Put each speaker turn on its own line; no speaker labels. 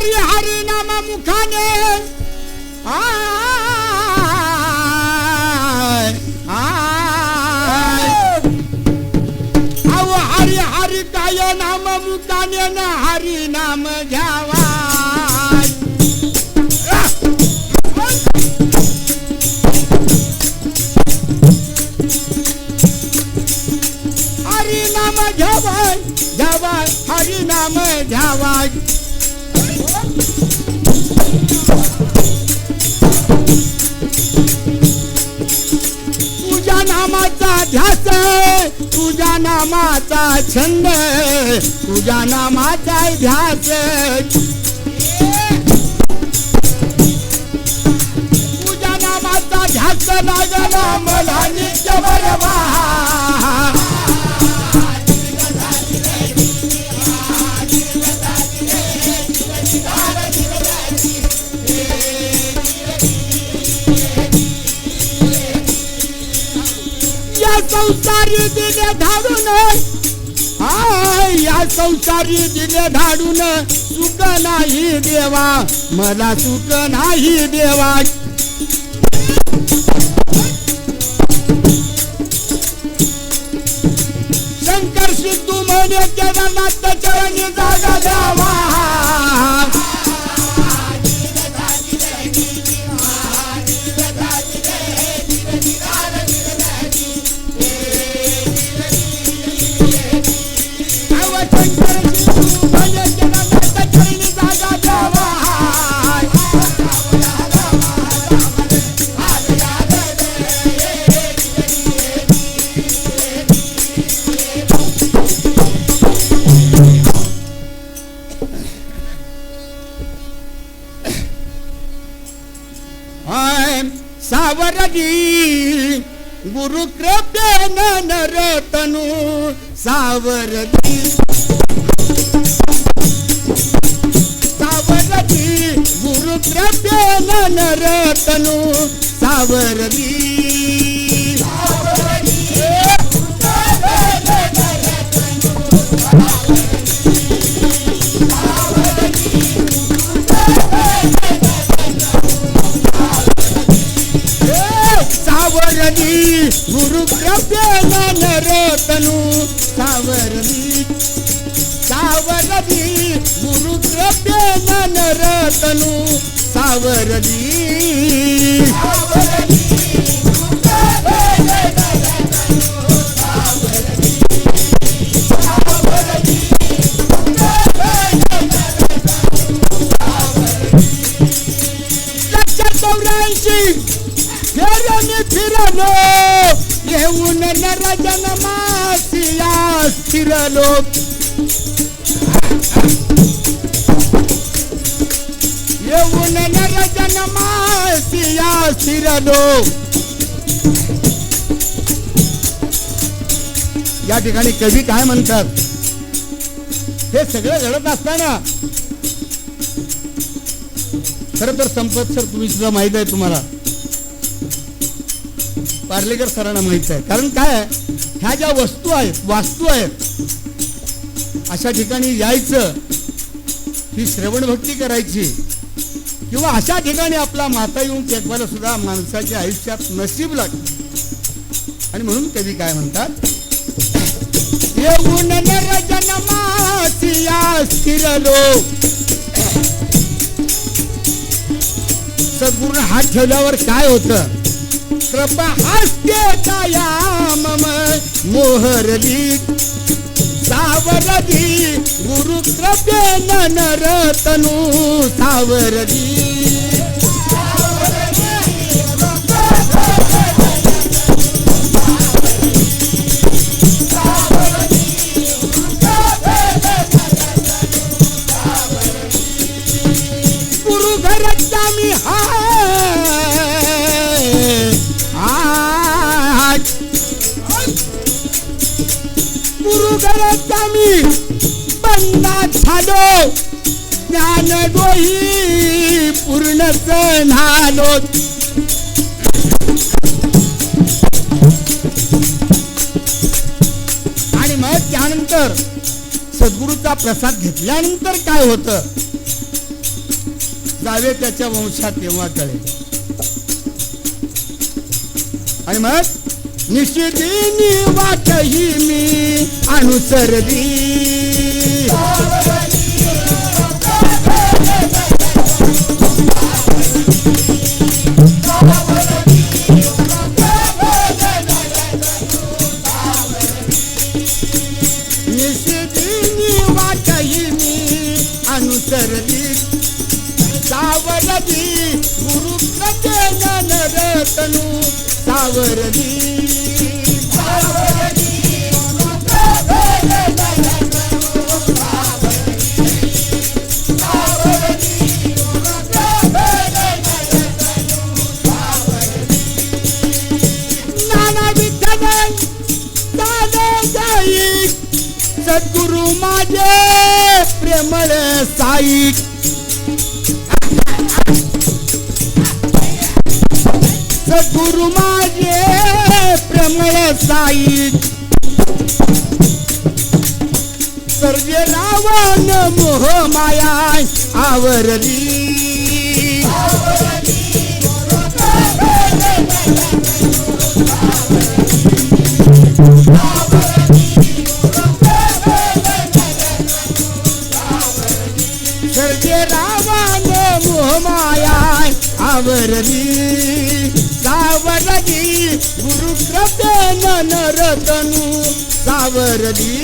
हरी हरी नाम मुखाने. अहो हरी हरी काय नाम मुखाने ना हरी नाम घ्यावा हरी नाम घ्यावा हरी नामाचा ध्यास तुझ्या नामाचा छंद तुझ्या नामाचा ध्यास. तुझ्या नामाचा ध्यास लागला मला नित्य बरवा संसारी दिले धाडून. हाय या संसारी दिले धाडून. सुख नाही देवा मला सुख नाही देवा. शंकर सिद्धू म्हणे केदारनाथ सावरदी गुरु कृपेन नरतनु सावरदी सावरदी गुरु कृपेन नरतनु सावरदी सावरणी गुरु कृपेन नरतनु सावरणी सावरणी गुरु कृपेन फिरलो येऊन नरजन फिरलो. येऊन नरजन मासिया फिरलो. या ठिकाणी कवी काय म्हणतात? हे सगळं घडत असताना. खर तर संपत सर तुम्ही सुद्धा माहीत आहे तुम्हाला. पार्लेकर सरांना माहीत आहे. कारण काय ह्या ज्या वस्तू आहेत वास्तू आहेत अशा ठिकाणी यायचं ही श्रवण भक्ती करायची किंवा अशा ठिकाणी आपला माता येऊन टेकवायला सुद्धा माणसाच्या आयुष्यात नशीब लागते. आणि म्हणून कधी काय म्हणतात? येऊन नरजन स्थिरलो हात ठेवल्यावर काय होतं? कृपा हस्ते काया मम मोहरली सावरली गुरु कृपेन नरतनु सावरली मी बंदात झालो. ज्ञान डोही पूर्ण झालो. आणि मग त्यानंतर सद्गुरूचा प्रसाद घेतल्यानंतर काय होतं? जावे त्याच्या वंशात तेव्हा कळे. आणि मग निश्चितीनी वाट ही मी अनुसरली. निश्चितीनी वाट ही मी अनुसरली. सावरली गुरु प्रतेन नरतनु सावरली. नाना विठ्ठल दादा जाई सद्गुरु माझे प्रेमळ साई. सद्गुरु माझे प्रेमळ साई. सर्वे रावण मोह माया आवरली. सावरली सावरली गुरु कृपेन नरतनु सावरली